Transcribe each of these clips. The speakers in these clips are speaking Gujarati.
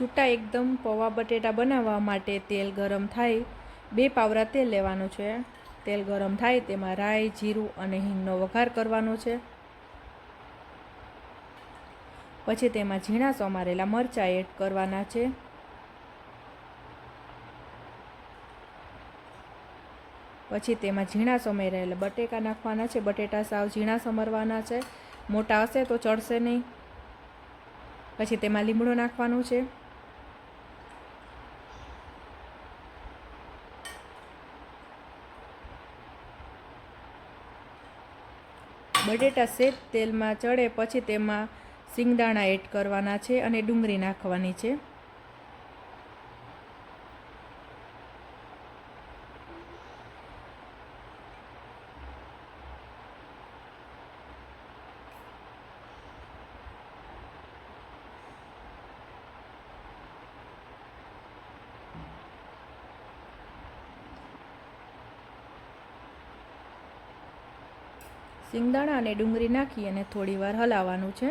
છૂટા એકદમ પૌવા બટેટા બનાવવા માટે તેલ ગરમ થાય, બે પાવરા તેલ લેવાનું છે. તેલ ગરમ થાય તેમાં રાઈ, જીરું અને હિંગનો વઘાર કરવાનો છે. પછી તેમાં ઝીણા સમારેલા મરચાં એડ કરવાના છે. પછી તેમાં ઝીણા સમારેલા બટેકા નાખવાના છે. બટેટા સાવ ઝીણા સમરવાના છે. મોટા હશે તો ચડશે નહીં. પછી તેમાં લીમડો નાખવાનું છે. બટેટા સેજ તેલમાં ચડે પછી તેમાં સિંગદાણા એડ કરવાના છે અને ડુંગળી નાખવાની છે. સિંગદાણા અને ડુંગળી નાખી અને થોડી વાર હલાવવાનું છે.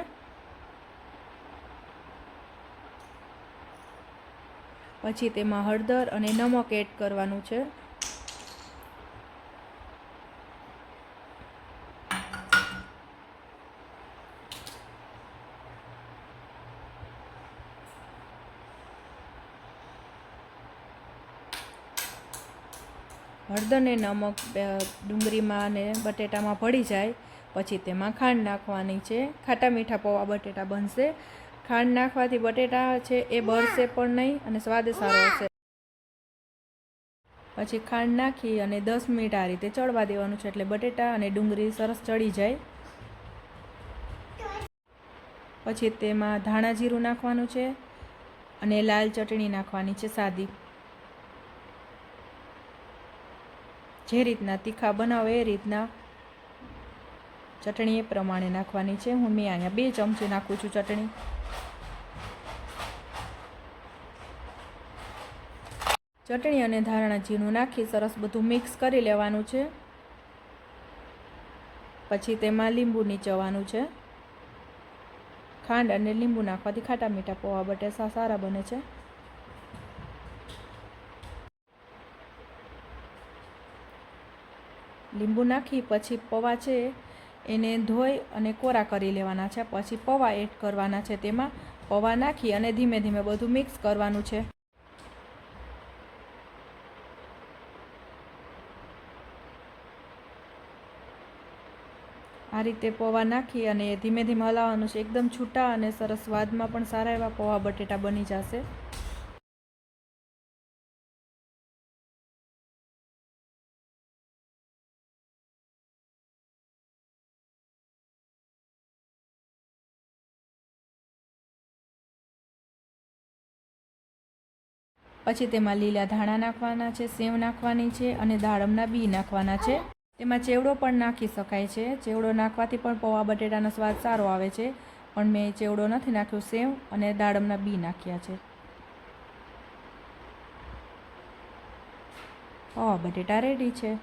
પછી તેમાં હળદર અને નમક એડ કરવાનું છે. હળદર ને નમક ડુંગળીમાં અને બટેટામાં ભળી જાય. પછી તેમાં ખાંડ નાખવાની છે. ખાટા મીઠા પૌવા બટેટા બનશે. ખાંડ નાખવાથી બટેટા છે એ બળશે પણ નહીં અને સ્વાદ સારો હશે. પછી ખાંડ નાખી અને દસ મિનિટ આ રીતે ચડવા દેવાનું છે એટલે બટેટા અને ડુંગળી સરસ ચડી જાય. પછી તેમાં ધાણા જીરું નાખવાનું છે અને લાલ ચટણી નાખવાની છે સાદી. જે રીતના તીખા બનાવે એ રીતના ચટણી એ પ્રમાણે નાખવાની છે. હું મેં અહીંયા બે ચમચી નાખું છું ચટણી. ચટણી અને ધારણા જીરું નાખી સરસ બધું મિક્સ કરી લેવાનું છે. પછી તેમાં લીંબુ નીચવાનું છે. ખાંડ અને લીંબુ નાખવાથી ખાટા મીઠા પૌવા બટેસા સારા બને છે. લીંબુ નાખી, પછી પૌવા છે એને ધોઈ અને કોરા કરી લેવાના છે. પછી પૌવા એડ કરવાના છે. તેમાં પૌવા નાખી અને ધીમે ધીમે બધું મિક્સ કરવાનું છે. આ રીતે પૌવા નાખી અને ધીમે ધીમે હલાવવાનું છે. એકદમ છૂટા અને સરસ સ્વાદમાં પણ સારા એવા પૌવા બટેટા બની જશે. પછી તેમાં લીલા ધાણા નાખવાના છે, સેવ નાખવાની છે અને દાડમના બી નાખવાના છે. તેમાં ચેવડો પણ નાખી શકાય છે. ચેવડો નાખવાથી પણ પૌવા બટેટાનો સ્વાદ સારો આવે છે. પણ મેં ચેવડો નથી નાખ્યો, સેવ અને દાડમના બી નાખ્યા છે. પૌવા બટેટા રેડી છે.